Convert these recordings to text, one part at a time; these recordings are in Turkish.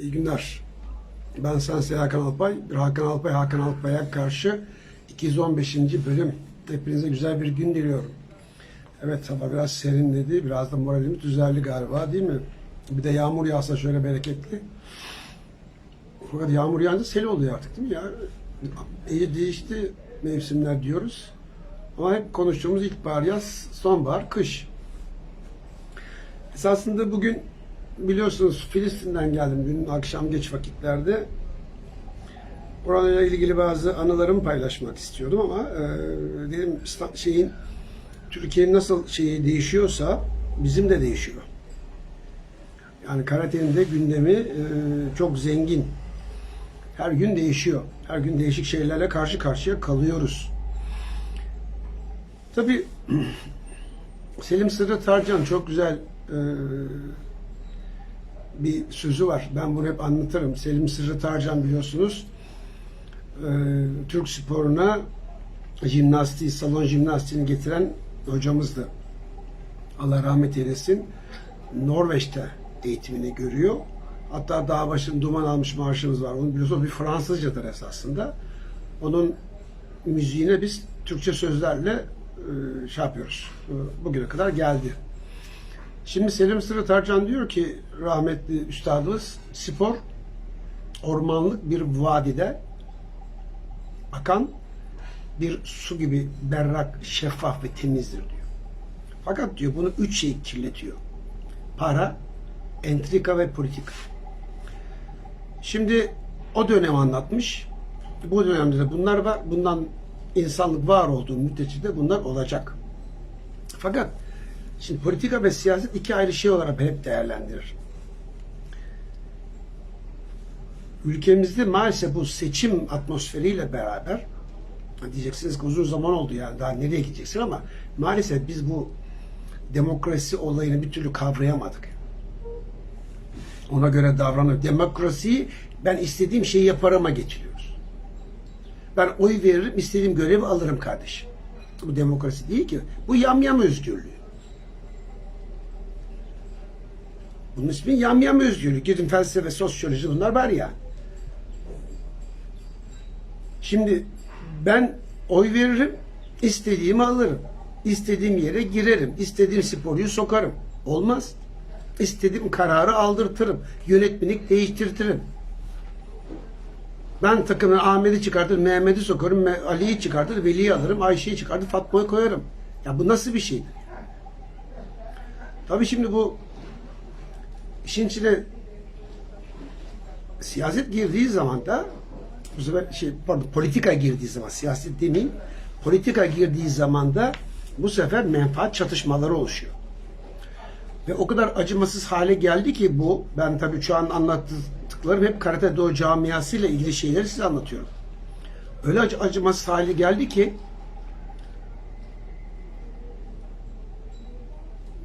İyi günler. Ben Sensei Hakan Alpay. Hakan Alpay, Hakan Alpay'a karşı 215. bölüm. Hepinize güzel bir gün diliyorum. Evet hava biraz serinledi. Biraz da moralimiz düzeldi galiba değil mi? Bir de yağmur yağsa şöyle bereketli. Fakat yağmur yağınca sel oluyor artık değil mi ya? İyi değişti mevsimler diyoruz. Ama hep konuştuğumuz ilkbahar, yaz, sonbahar, kış. Esasında bugün biliyorsunuz Filistin'den geldim dün akşam geç vakitlerde. Orayla ilgili bazı anılarımı paylaşmak istiyordum ama e, dedim şeyin Türkiye'nin nasıl şeyi değişiyorsa bizim de değişiyor. Yani karatenin de gündemi e, çok zengin. Her gün değişiyor. Her gün değişik şeylerle karşı karşıya kalıyoruz. Tabii Selim Sırrı Tarcan çok güzel e, bir sözü var. Ben bunu hep anlatırım. Selim Sırrı Tarcan biliyorsunuz e, Türk sporuna jimnastiği, salon jimnastiğini getiren hocamızdı. Allah rahmet eylesin. Norveç'te eğitimini görüyor. Hatta dağ başında duman almış marşımız var. Onu biliyorsunuz bir Fransızcadır esasında. Onun müziğine biz Türkçe sözlerle e, şey yapıyoruz. Bugüne kadar geldi. Şimdi Selim Sırrı Tarcan diyor ki rahmetli üstadımız spor ormanlık bir vadide akan bir su gibi berrak, şeffaf ve temizdir diyor. Fakat diyor bunu üç şey kirletiyor. Para, entrika ve politika. Şimdi o dönem anlatmış. Bu dönemde de bunlar var. Bundan insanlık var olduğu müddetçe de bunlar olacak. Fakat şimdi politika ve siyaset iki ayrı şey olarak hep değerlendirir. Ülkemizde maalesef bu seçim atmosferiyle beraber diyeceksiniz ki uzun zaman oldu yani daha nereye gideceksin ama maalesef biz bu demokrasi olayını bir türlü kavrayamadık. Ona göre davranıyor. Demokrasiyi ben istediğim şeyi yaparıma getiriyoruz. Ben oy veririm, istediğim görevi alırım kardeşim. Bu demokrasi değil ki. Bu yamyam özgürlüğü. Bunun ismi yamyam özgürlüğü. Gidin felsefe, sosyoloji bunlar var ya. Şimdi ben oy veririm, istediğimi alırım. İstediğim yere girerim. istediğim sporcuyu sokarım. Olmaz. İstediğim kararı aldırtırım. Yönetmenlik değiştirtirim. Ben takımın Ahmet'i çıkartır, Mehmet'i sokarım, Ali'yi çıkartır, Veli'yi alırım, Ayşe'yi çıkartır, Fatma'yı koyarım. Ya bu nasıl bir şeydir? Tabii şimdi bu işin içine siyaset girdiği zaman da bu sefer şey pardon politika girdiği zaman siyaset demeyeyim politika girdiği zaman da bu sefer menfaat çatışmaları oluşuyor. Ve o kadar acımasız hale geldi ki bu ben tabii şu an anlattıklarım hep Karate Do camiası ile ilgili şeyleri size anlatıyorum. Öyle acı, acımasız hale geldi ki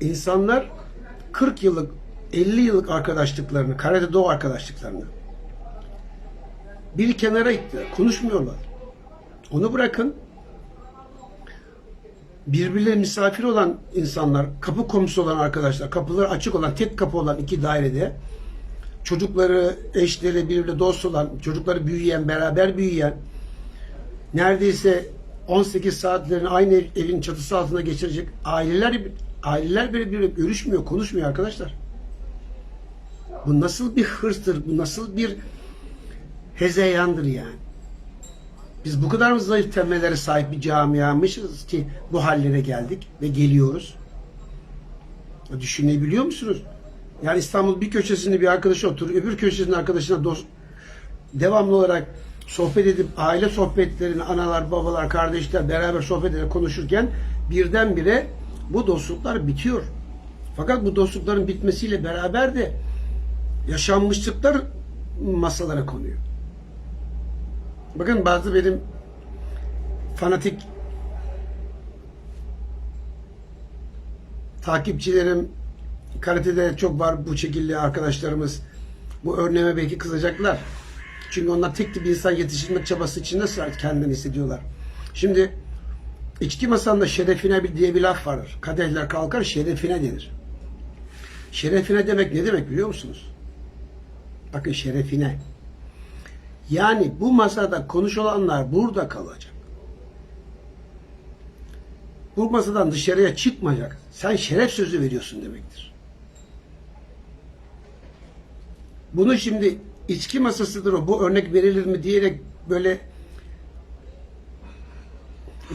insanlar 40 yıllık 50 yıllık arkadaşlıklarını, Karate Do arkadaşlıklarını bir kenara ittiler. Konuşmuyorlar. Onu bırakın. Birbirine misafir olan insanlar, kapı komşusu olan arkadaşlar, kapıları açık olan, tek kapı olan iki dairede çocukları, eşleri birbirine dost olan, çocukları büyüyen, beraber büyüyen, neredeyse 18 saatlerini aynı ev- evin çatısı altında geçirecek aileler aileler birbiriyle görüşmüyor, konuşmuyor arkadaşlar. Bu nasıl bir hırstır, bu nasıl bir hezeyandır yani. Biz bu kadar mı zayıf temellere sahip bir camiamışız ki bu hallere geldik ve geliyoruz. Düşünebiliyor musunuz? Yani İstanbul bir köşesinde bir arkadaşı oturuyor, öbür köşesinde arkadaşına dost, devamlı olarak sohbet edip aile sohbetlerini analar, babalar, kardeşler beraber sohbet ederek konuşurken birdenbire bu dostluklar bitiyor. Fakat bu dostlukların bitmesiyle beraber de yaşanmışlıklar masalara konuyor. Bakın bazı benim fanatik takipçilerim karatede çok var bu şekilde arkadaşlarımız. Bu örneğime belki kızacaklar. Çünkü onlar tek tip insan yetiştirmek çabası içinde kendini hissediyorlar. Şimdi içki masanda şerefine bir diye bir laf vardır. Kadehler kalkar şerefine denir. Şerefine demek ne demek biliyor musunuz? Bakın şerefine. Yani bu masada konuşulanlar burada kalacak. Bu masadan dışarıya çıkmayacak. Sen şeref sözü veriyorsun demektir. Bunu şimdi içki masasıdır o. Bu örnek verilir mi diyerek böyle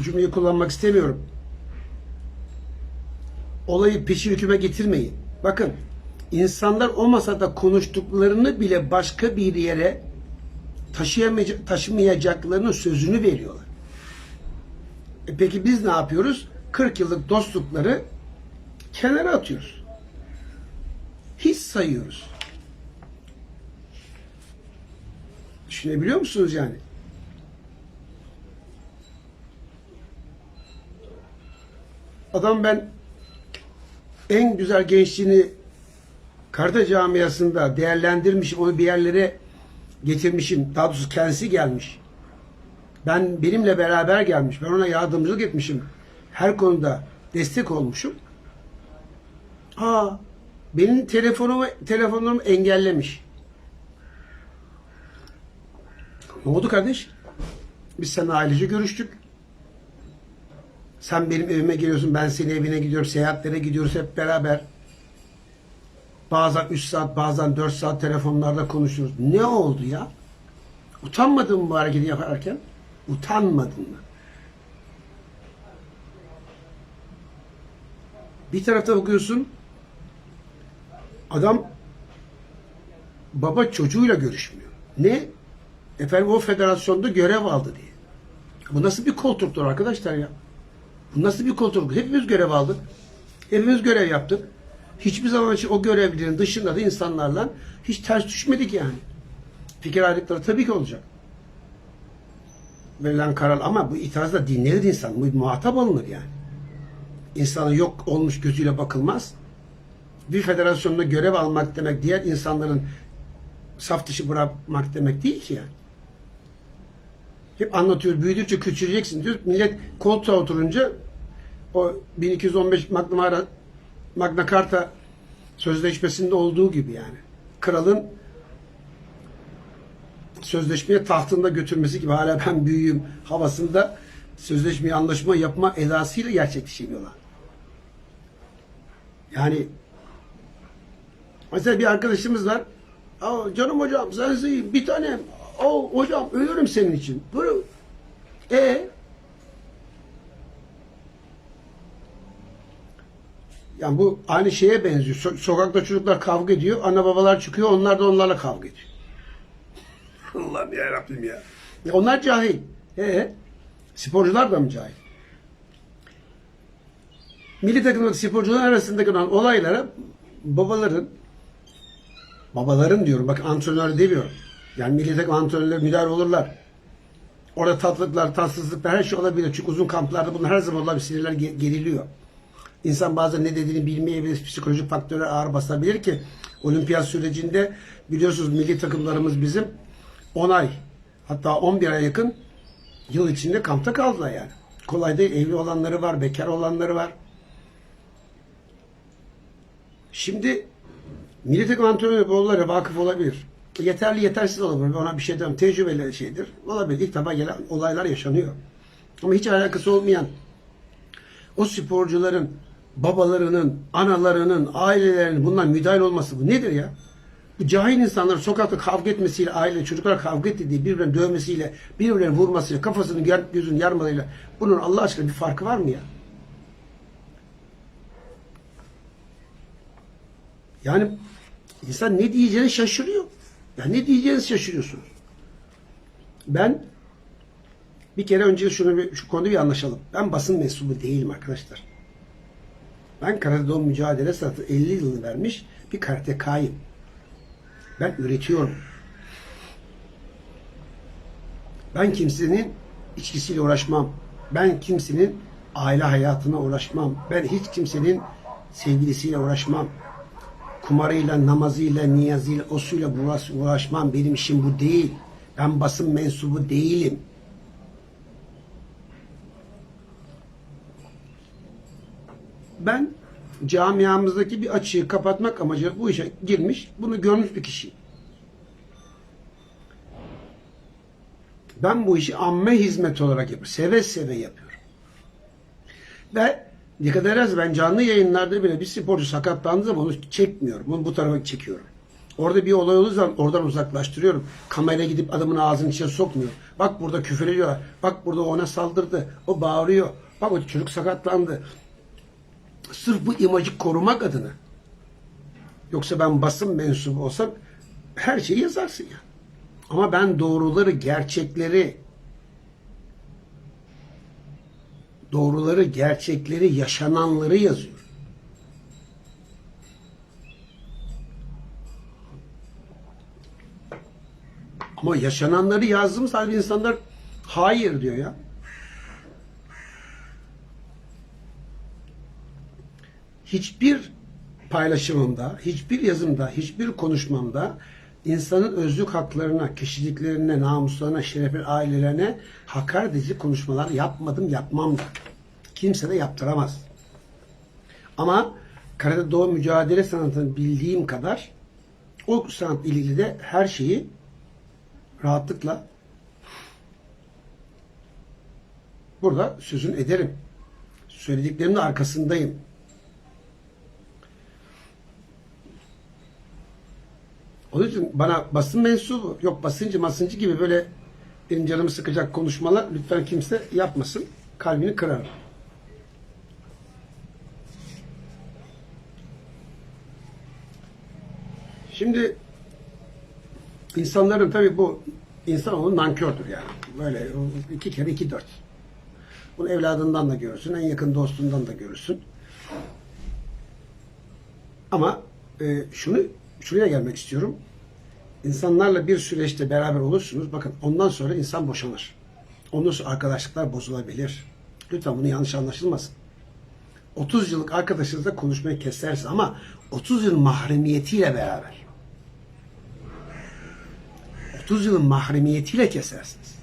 cümleyi kullanmak istemiyorum. Olayı peşin hüküme getirmeyin. Bakın insanlar o masada konuştuklarını bile başka bir yere taşımayacaklarının sözünü veriyorlar. E peki biz ne yapıyoruz? 40 yıllık dostlukları kenara atıyoruz. Hiç sayıyoruz. Düşünebiliyor musunuz yani? Adam ben en güzel gençliğini Karta camiasında değerlendirmişim, onu bir yerlere getirmişim. Daha doğrusu kendisi gelmiş. Ben benimle beraber gelmiş. Ben ona yardımcılık etmişim. Her konuda destek olmuşum. Aa, benim telefonumu telefonumu engellemiş. Ne oldu kardeş? Biz seninle ailece görüştük. Sen benim evime geliyorsun, ben senin evine gidiyorum, seyahatlere gidiyoruz hep beraber. Bazen 3 saat, bazen 4 saat telefonlarda konuşuyoruz. Ne oldu ya? Utanmadın mı bu hareketi yaparken? Utanmadın mı? Bir tarafta bakıyorsun, adam baba çocuğuyla görüşmüyor. Ne? Efendim o federasyonda görev aldı diye. Bu nasıl bir koltuktur arkadaşlar ya? Bu nasıl bir koltuk? Hepimiz görev aldık. Hepimiz görev yaptık. Hiçbir zaman için o görevlilerin dışında da insanlarla hiç ters düşmedik yani. Fikir ayrılıkları tabii ki olacak. Verilen karar ama bu itirazda dinlenir insan. Bu muhatap olunur yani. İnsanın yok olmuş gözüyle bakılmaz. Bir federasyonda görev almak demek diğer insanların saf dışı bırakmak demek değil ki yani. Hep anlatıyor. Büyüdükçe küçüleceksin diyor. Millet koltuğa oturunca o 1215 Magna, Magna Carta sözleşmesinde olduğu gibi yani. Kralın sözleşmeye tahtında götürmesi gibi hala ben büyüğüm havasında sözleşmeyi anlaşma yapma edasıyla gerçekleşiyorlar. Yani mesela bir arkadaşımız var. Canım hocam sensin bir tanem. Aa, hocam ölürüm senin için. Böyle e Yani bu aynı şeye benziyor. So- sokakta çocuklar kavga ediyor. Ana babalar çıkıyor. Onlar da onlarla kavga ediyor. Allah'ım ya Rabbim ya. ya onlar cahil. Ee, sporcular da mı cahil? Milli takımdaki sporcular arasındaki olan olaylara babaların babaların diyorum bak antrenör demiyorum. Yani milli takım antrenörleri müdahale olurlar. Orada tatlılıklar, tatsızlıklar her şey olabilir. Çünkü uzun kamplarda bunlar her zaman olabilir. Sinirler ge- geriliyor. İnsan bazen ne dediğini bilmeyebilir. Psikolojik faktörü ağır basabilir ki olimpiyat sürecinde biliyorsunuz milli takımlarımız bizim 10 ay hatta 11 ay yakın yıl içinde kampta kaldılar yani. Kolay değil. Evli olanları var, bekar olanları var. Şimdi milli takım antrenörü bu olaylara vakıf olabilir. Yeterli yetersiz olabilir. Ona bir şey demem. Tecrübeli şeydir. Olabilir. İlk defa gelen olaylar yaşanıyor. Ama hiç alakası olmayan o sporcuların babalarının, analarının, ailelerinin bundan müdahil olması bu nedir ya? Bu cahil insanlar sokakta kavga etmesiyle, aile, çocuklar kavga ettiği, birbirine dövmesiyle, birbirine vurmasıyla, kafasını, gözünü yarmalarıyla bunun Allah aşkına bir farkı var mı ya? Yani insan ne diyeceğini şaşırıyor. Ya ne diyeceğinizi şaşırıyorsunuz. Ben bir kere önce şunu bir, şu konuda bir anlaşalım. Ben basın mensubu değilim arkadaşlar. Ben karatede o mücadele sanatı 50 yılını vermiş bir karatekayım. Ben üretiyorum. Ben kimsenin içkisiyle uğraşmam. Ben kimsenin aile hayatına uğraşmam. Ben hiç kimsenin sevgilisiyle uğraşmam. Kumarıyla, namazıyla, niyazıyla, osuyla uğraş- uğraşmam. Benim işim bu değil. Ben basın mensubu değilim. ben camiamızdaki bir açığı kapatmak amacıyla bu işe girmiş, bunu görmüş bir kişi. Ben bu işi amme hizmet olarak yapıyorum. Seve seve yapıyorum. Ve dikkat ederseniz ben canlı yayınlarda bile bir sporcu sakatlandığı zaman onu çekmiyorum. Bunu bu tarafa çekiyorum. Orada bir olay olduğu zaman oradan uzaklaştırıyorum. Kameraya gidip adamın ağzının içine sokmuyor. Bak burada küfür ediyorlar. Bak burada ona saldırdı. O bağırıyor. Bak o çocuk sakatlandı. Sırf bu imajı korumak adına. Yoksa ben basın mensubu olsam her şeyi yazarsın ya. Ama ben doğruları, gerçekleri doğruları, gerçekleri, yaşananları yazıyorum. Ama yaşananları yazdığımız halde insanlar hayır diyor ya. Hiçbir paylaşımımda, hiçbir yazımda, hiçbir konuşmamda insanın özlük haklarına, kişiliklerine, namuslarına, şerefine, ailelerine hakaret edici konuşmalar yapmadım, yapmam da. Kimse de yaptıramaz. Ama karate doğu mücadele sanatını bildiğim kadar o sanat ilgili de her şeyi rahatlıkla burada sözün ederim. Söylediklerimin arkasındayım. Onun için bana basın mensubu, yok basıncı masıncı gibi böyle benim canımı sıkacak konuşmalar lütfen kimse yapmasın. Kalbini kırar. Şimdi insanların tabii bu insanoğlu nankördür yani. Böyle iki kere iki dört. Bunu evladından da görürsün, en yakın dostundan da görürsün. Ama e, şunu şuraya gelmek istiyorum. İnsanlarla bir süreçte beraber olursunuz. Bakın ondan sonra insan boşanır. Ondan sonra arkadaşlıklar bozulabilir. Lütfen bunu yanlış anlaşılmasın. 30 yıllık arkadaşınızla konuşmayı kesersin ama 30 yıl mahremiyetiyle beraber. 30 yılın mahremiyetiyle kesersiniz.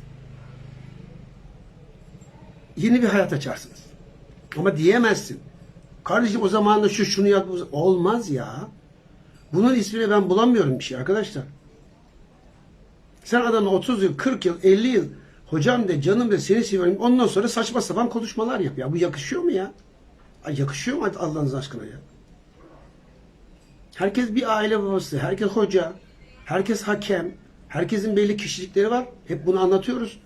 Yeni bir hayat açarsınız. Ama diyemezsin. Kardeşim o zaman da şu şunu yap. Olmaz ya. Bunun ismini ben bulamıyorum bir şey arkadaşlar. Sen adamla 30 yıl, 40 yıl, 50 yıl hocam de canım de seni seviyorum. Ondan sonra saçma sapan konuşmalar yap ya. Bu yakışıyor mu ya? Ay yakışıyor mu Allah'ınız aşkına ya? Herkes bir aile babası, herkes hoca, herkes hakem, herkesin belli kişilikleri var. Hep bunu anlatıyoruz.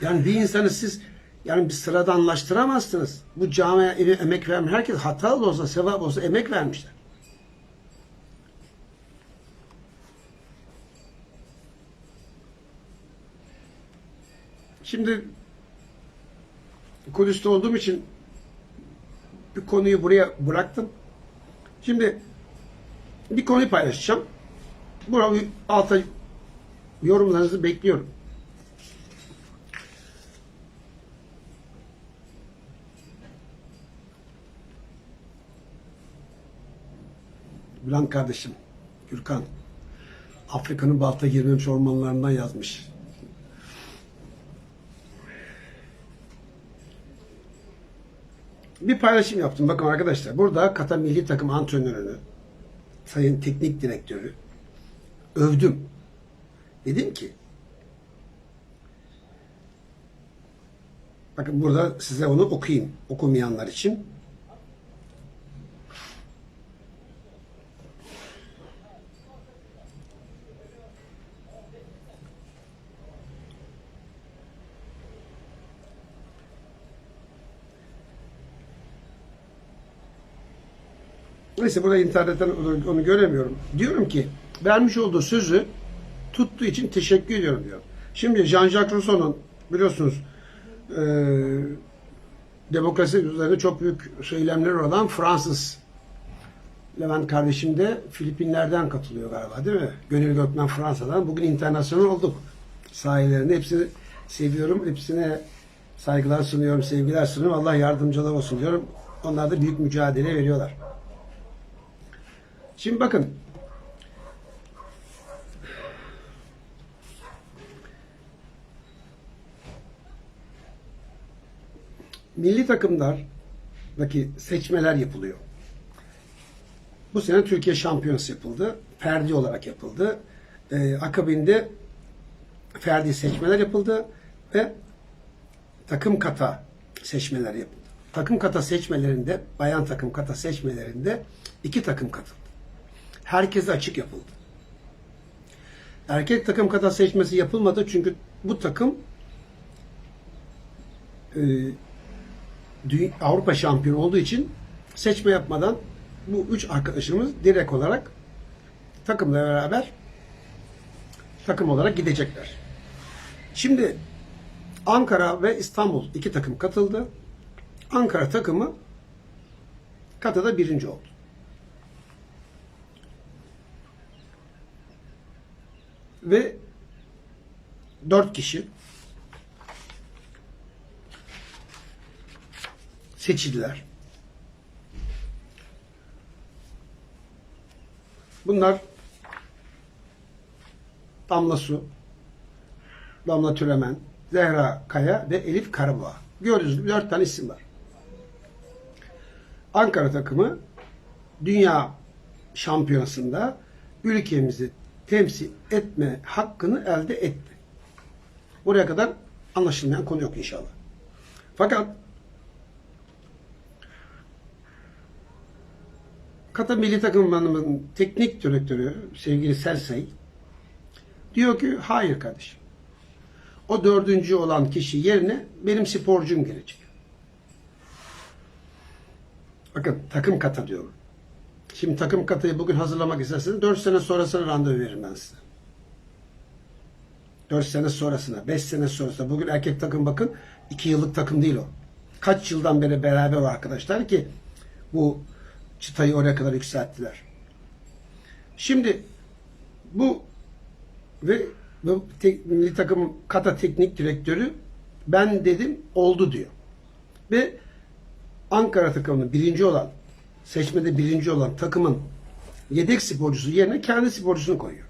Yani bir insanı siz yani bir sıradanlaştıramazsınız. Bu camiye emek vermiş. Herkes hatalı olsa, sevap olsa emek vermişler. Şimdi Kudüs'te olduğum için bir konuyu buraya bıraktım. Şimdi bir konuyu paylaşacağım. Buraya alta yorumlarınızı bekliyorum. Bülent kardeşim, Gürkan, Afrika'nın balta girmemiş ormanlarından yazmış. Bir paylaşım yaptım. Bakın arkadaşlar, burada Katar Milli Takım antrenörünü, sayın teknik direktörü övdüm. Dedim ki, bakın burada size onu okuyayım, okumayanlar için. Neyse burada internetten onu, göremiyorum. Diyorum ki vermiş olduğu sözü tuttuğu için teşekkür ediyorum diyor. Şimdi Jean-Jacques Rousseau'nun biliyorsunuz e, demokrasi üzerine çok büyük söylemleri olan Fransız Levent kardeşim de Filipinler'den katılıyor galiba değil mi? Gönül Gökmen Fransa'dan. Bugün internasyonel olduk. Sahilerinde hepsini seviyorum. Hepsine saygılar sunuyorum, sevgiler sunuyorum. Allah yardımcılar olsun diyorum. Onlar da büyük mücadele veriyorlar. Şimdi bakın. Milli takımlardaki seçmeler yapılıyor. Bu sene Türkiye şampiyonası yapıldı. Ferdi olarak yapıldı. Ee, akabinde ferdi seçmeler yapıldı ve takım kata seçmeler yapıldı. Takım kata seçmelerinde, bayan takım kata seçmelerinde iki takım katıldı. Herkese açık yapıldı. Erkek takım kata seçmesi yapılmadı çünkü bu takım e, Avrupa şampiyonu olduğu için seçme yapmadan bu üç arkadaşımız direkt olarak takımla beraber takım olarak gidecekler. Şimdi Ankara ve İstanbul iki takım katıldı. Ankara takımı katada birinci oldu. Ve dört kişi seçildiler. Bunlar Damla Su, Damla Türemen, Zehra Kaya ve Elif Karaboğa. Gördüğünüz gibi dört tane isim var. Ankara takımı dünya şampiyonasında ülkemizi temsil etme hakkını elde etti. Buraya kadar anlaşılmayan konu yok inşallah. Fakat Kata Milli Takımımızın teknik direktörü sevgili Sersay diyor ki hayır kardeşim. O dördüncü olan kişi yerine benim sporcum gelecek. Bakın takım kata diyorum. Şimdi takım katayı bugün hazırlamak isterseniz 4 sene sonrasına randevu veririm ben size. 4 sene sonrasına, 5 sene sonrasına. Bugün erkek takım bakın 2 yıllık takım değil o. Kaç yıldan beri beraber o arkadaşlar ki bu çıtayı oraya kadar yükselttiler. Şimdi bu ve bu tek, milli takım kata teknik direktörü ben dedim oldu diyor. Ve Ankara takımının birinci olan seçmede birinci olan takımın yedek sporcusu yerine kendi sporcusunu koyuyor.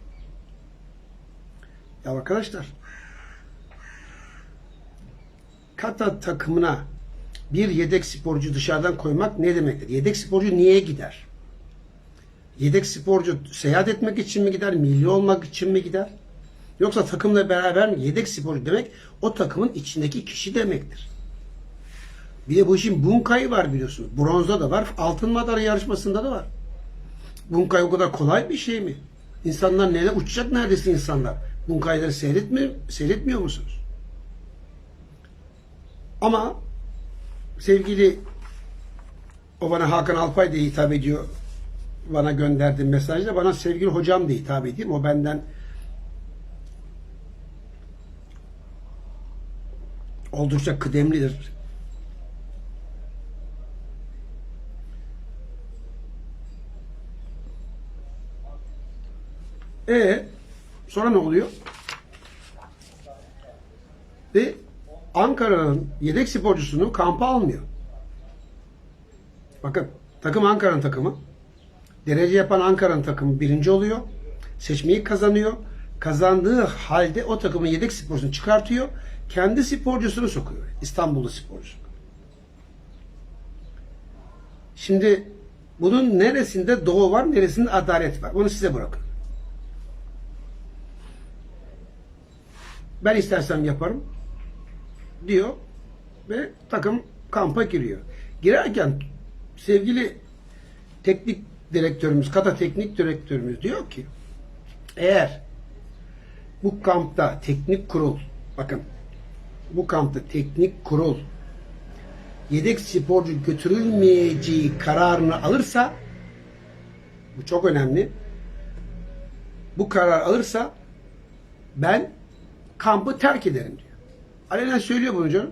Ya arkadaşlar kata takımına bir yedek sporcu dışarıdan koymak ne demektir? Yedek sporcu niye gider? Yedek sporcu seyahat etmek için mi gider? Milli olmak için mi gider? Yoksa takımla beraber mi? Yedek sporcu demek o takımın içindeki kişi demektir. Bir de bu işin bunkayı var biliyorsunuz. Bronzda da var. Altın madalya yarışmasında da var. Bunkay o kadar kolay bir şey mi? İnsanlar neler uçacak neredeyse insanlar. Bunkayları seyretmiyor, seyretmiyor musunuz? Ama sevgili o bana Hakan Alpay diye hitap ediyor. Bana gönderdiği mesajda bana sevgili hocam diye hitap edeyim. O benden oldukça kıdemlidir. E sonra ne oluyor? Ve Ankara'nın yedek sporcusunu kampa almıyor. Bakın takım Ankara'nın takımı. Derece yapan Ankara'nın takımı birinci oluyor. Seçmeyi kazanıyor. Kazandığı halde o takımın yedek sporcusunu çıkartıyor. Kendi sporcusunu sokuyor. İstanbul'da sporcusu. Şimdi bunun neresinde doğu var, neresinde adalet var? Bunu size bırakın. Ben istersem yaparım diyor ve takım kampa giriyor. Girerken sevgili teknik direktörümüz, kata teknik direktörümüz diyor ki eğer bu kampta teknik kurul bakın bu kampta teknik kurul yedek sporcu götürülmeyeceği kararını alırsa bu çok önemli. Bu karar alırsa ben kampı terk ederim diyor. Alenen söylüyor bunu canım.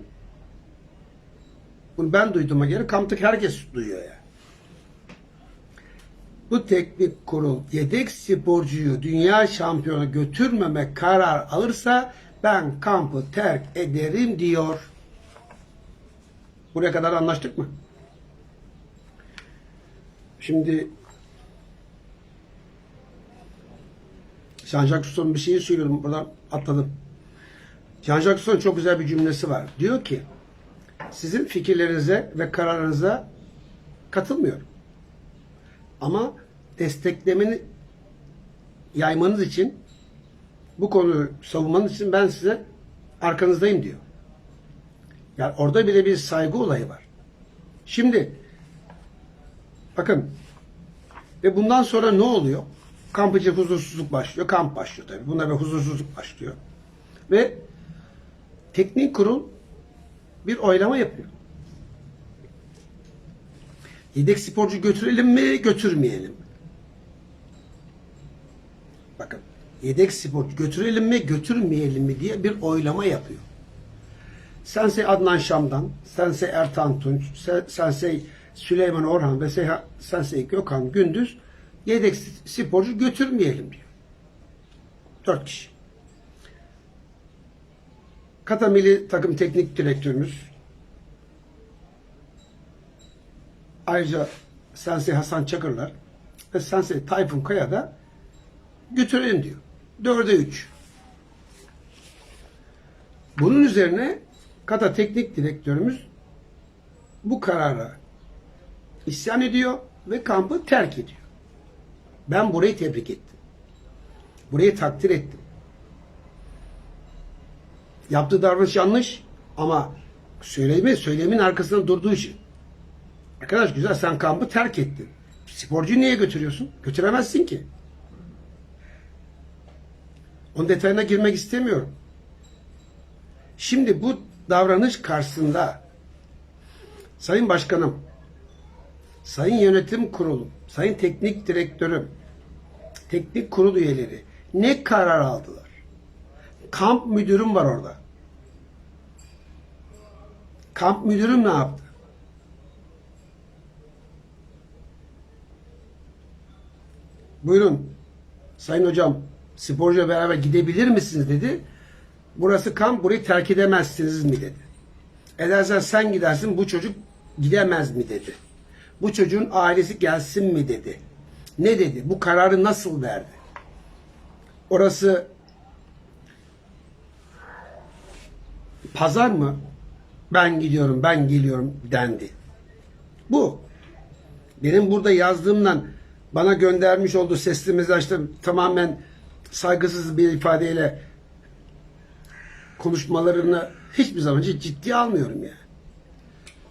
Bunu ben duyduğuma göre kamptaki herkes duyuyor yani. Bu teknik kurul yedek sporcuyu dünya şampiyonu götürmeme karar alırsa ben kampı terk ederim diyor. Buraya kadar anlaştık mı? Şimdi Jean-Jacques Rousseau'nun bir şeyi söylüyorum. Buradan atladım. Jean-Jacques Rousseau'nun çok güzel bir cümlesi var. Diyor ki sizin fikirlerinize ve kararınıza katılmıyorum. Ama desteklemeni yaymanız için bu konuyu savunmanız için ben size arkanızdayım diyor. Yani orada bile bir saygı olayı var. Şimdi bakın ve bundan sonra ne oluyor? Kampıcı huzursuzluk başlıyor. Kamp başlıyor tabii. Buna bir huzursuzluk başlıyor. Ve teknik kurul bir oylama yapıyor. Yedek sporcu götürelim mi, götürmeyelim mi? Bakın, yedek sporcu götürelim mi, götürmeyelim mi diye bir oylama yapıyor. Sensei Adnan Şam'dan, Sensei Ertan Tunç, Se- Sensei Süleyman Orhan ve Sensei Gökhan Gündüz yedek sporcu götürmeyelim diyor. Dört kişi. Kata Milli Takım Teknik Direktörümüz ayrıca Sensei Hasan Çakırlar ve Sensei Tayfun Kaya da götürelim diyor. Dörde üç. Bunun üzerine Kata Teknik Direktörümüz bu karara isyan ediyor ve kampı terk ediyor. Ben burayı tebrik ettim. Burayı takdir ettim. Yaptığı davranış yanlış ama söylemi, söylemin arkasında durduğu için. Arkadaş güzel sen kampı terk ettin. Sporcuyu niye götürüyorsun? Götüremezsin ki. Onun detayına girmek istemiyorum. Şimdi bu davranış karşısında Sayın Başkanım, Sayın Yönetim Kurulu, Sayın Teknik Direktörüm, Teknik Kurul üyeleri ne karar aldılar? Kamp müdürüm var orada. Kamp müdürüm ne yaptı? Buyurun. Sayın hocam sporcuyla beraber gidebilir misiniz dedi. Burası kamp burayı terk edemezsiniz mi dedi. Edersen sen gidersin bu çocuk gidemez mi dedi. Bu çocuğun ailesi gelsin mi dedi. Ne dedi? Bu kararı nasıl verdi? Orası pazar mı? Ben gidiyorum, ben geliyorum dendi. Bu. Benim burada yazdığımdan bana göndermiş olduğu sesli mesajda tamamen saygısız bir ifadeyle konuşmalarını hiçbir zaman hiç ciddiye almıyorum yani.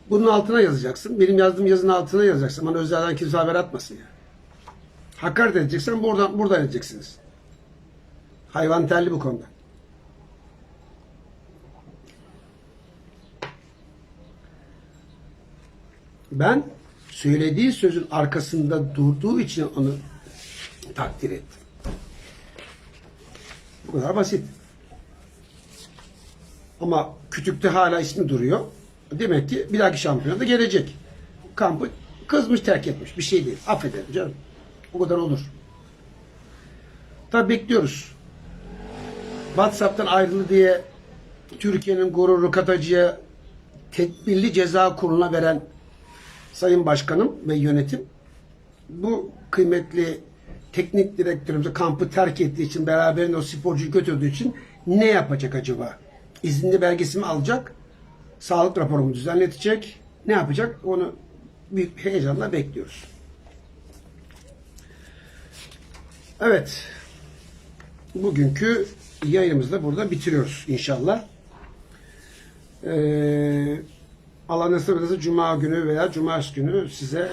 Bunun altına yazacaksın. Benim yazdığım yazının altına yazacaksın. Bana özelden kimse haber atmasın yani. Hakaret edeceksen buradan, buradan edeceksiniz. Hayvan telli bu konuda. Ben söylediği sözün arkasında durduğu için onu takdir ettim. Bu kadar basit. Ama kütükte hala ismi duruyor. Demek ki bir dahaki şampiyonada gelecek. Kampı kızmış terk etmiş. Bir şey değil. Affederim canım. O kadar olur. Tabi bekliyoruz. WhatsApp'tan ayrıldı diye Türkiye'nin gururu Katacı'ya tedbirli ceza kuruluna veren Sayın Başkanım ve yönetim bu kıymetli teknik direktörümüzü kampı terk ettiği için beraberinde o sporcuyu götürdüğü için ne yapacak acaba? İzinli belgesimi alacak, sağlık raporumu düzenletecek, ne yapacak? Onu büyük heyecanla bekliyoruz. Evet, bugünkü yayınımızı da burada bitiriyoruz inşallah. Ee, Allah nasip ederse Cuma günü veya Cumartesi günü size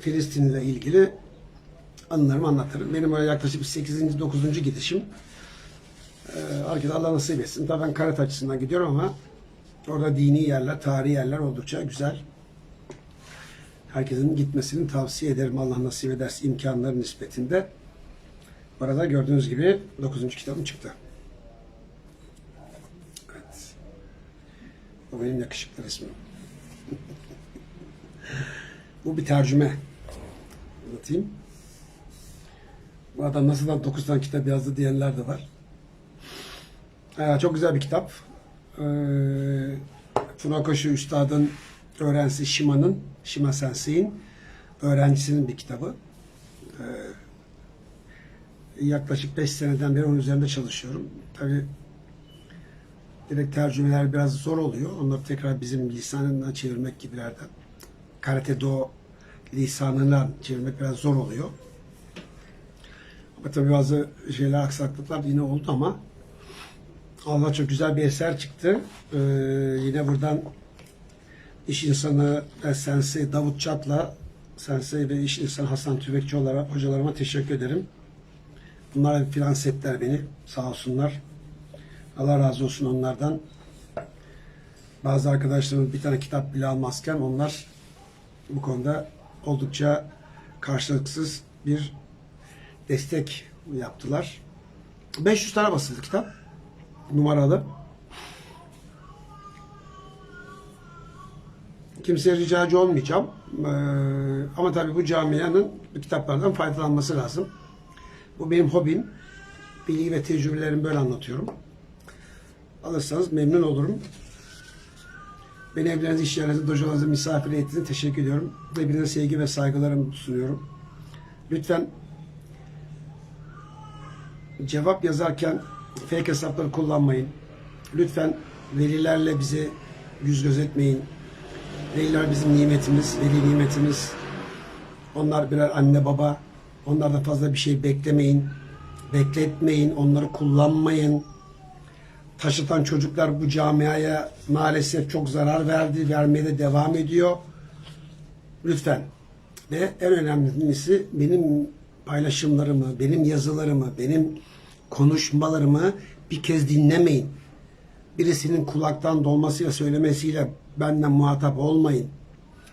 Filistin ile ilgili anılarımı anlatırım. Benim öyle yaklaşık 8. 9. gidişim. Ee, herkese Allah nasip etsin. Tabii ben karat açısından gidiyorum ama orada dini yerler, tarihi yerler oldukça güzel. Herkesin gitmesini tavsiye ederim. Allah nasip ederse imkanları nispetinde. Bu arada gördüğünüz gibi 9. kitabım çıktı. Bu benim yakışıklı resmim. Bu bir tercüme. Anlatayım. Bu adam nasıl lan 9 tane kitap yazdı diyenler de var. Ee, çok güzel bir kitap. Ee, Funakoshi Üstad'ın öğrencisi Shima'nın, Shima Sensei'in öğrencisinin bir kitabı. Ee, yaklaşık 5 seneden beri onun üzerinde çalışıyorum. Tabii direkt tercümeler biraz zor oluyor. Onları tekrar bizim lisanından çevirmek gibilerden. Karate Do lisanından çevirmek biraz zor oluyor. Tabii bazı şeyler aksaklıklar yine oldu ama Allah çok güzel bir eser çıktı. Ee, yine buradan iş insanı Sensei Davut Çat'la Sensei ve iş insanı Hasan Tübekçi olarak hocalarıma teşekkür ederim. Bunlar finans ettiler beni. Sağ olsunlar. Allah razı olsun onlardan. Bazı arkadaşlarım bir tane kitap bile almazken onlar bu konuda oldukça karşılıksız bir destek yaptılar. 500 tane basıldı kitap. Numaralı. Kimseye ricacı olmayacağım. Ee, ama tabii bu camianın bu kitaplardan faydalanması lazım. Bu benim hobim. Bilgi ve tecrübelerimi böyle anlatıyorum. Alırsanız memnun olurum. Beni evlerinize, iş yerlerinize, dojolarınıza misafir ettiğiniz teşekkür ediyorum. Hepinize sevgi ve saygılarımı sunuyorum. Lütfen cevap yazarken fake hesapları kullanmayın. Lütfen velilerle bize yüz göz etmeyin. Veliler bizim nimetimiz, veli nimetimiz. Onlar birer anne baba. Onlardan fazla bir şey beklemeyin. Bekletmeyin, onları kullanmayın. Taşıtan çocuklar bu camiaya maalesef çok zarar verdi, vermeye de devam ediyor. Lütfen. Ve en önemlisi benim paylaşımlarımı, benim yazılarımı, benim konuşmalarımı bir kez dinlemeyin. Birisinin kulaktan dolmasıyla söylemesiyle benden muhatap olmayın.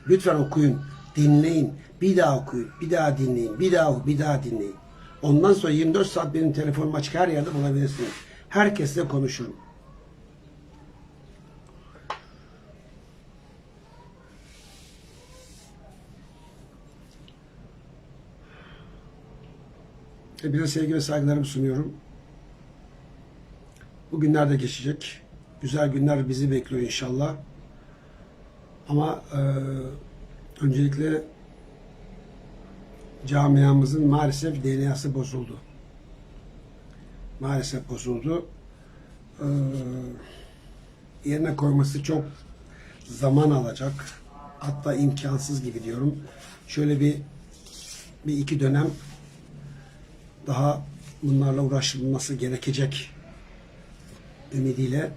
Lütfen okuyun, dinleyin, bir daha okuyun, bir daha dinleyin, bir daha bir daha dinleyin. Ondan sonra 24 saat benim telefonum açık her yerde bulabilirsiniz. Herkesle konuşurum. Hepinize sevgi ve saygılarımı sunuyorum. Bu günler de geçecek. Güzel günler bizi bekliyor inşallah. Ama e, öncelikle camiamızın maalesef DNA'sı bozuldu. Maalesef bozuldu. E, yerine koyması çok zaman alacak. Hatta imkansız gibi diyorum. Şöyle bir bir iki dönem daha bunlarla uğraşılması gerekecek ümidiyle